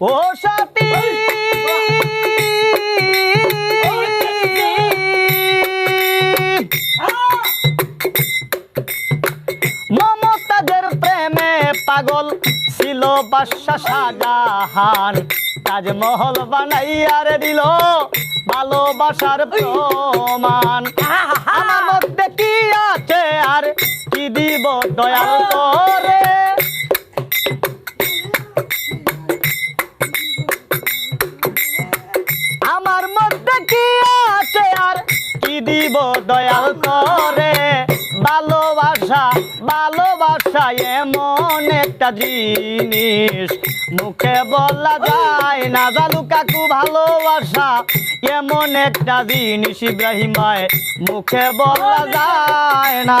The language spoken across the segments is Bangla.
ও সাথী! মমতাজের প্রেমে পাগল ছিল শাহজাহান। তাজমহল বানাইয়ারে দিল ভালোবাসার প্রমাণ। আমার মধ্যে কি আছে আর কি দিব দয়াল করে? আছে আর কি দিব দয়াল করে? ভালোবাসা ভালোবাসা এমন একটা জিনিস। মুখে বলা যায় না জালু কাকু ভালোবাসা, এমন একটা জিনিস ইব্রাহিম মুখে বলা যায় না।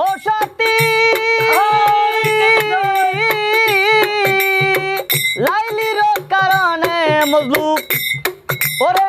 ও সাথী। লাইলির কারণে মজলু ওরে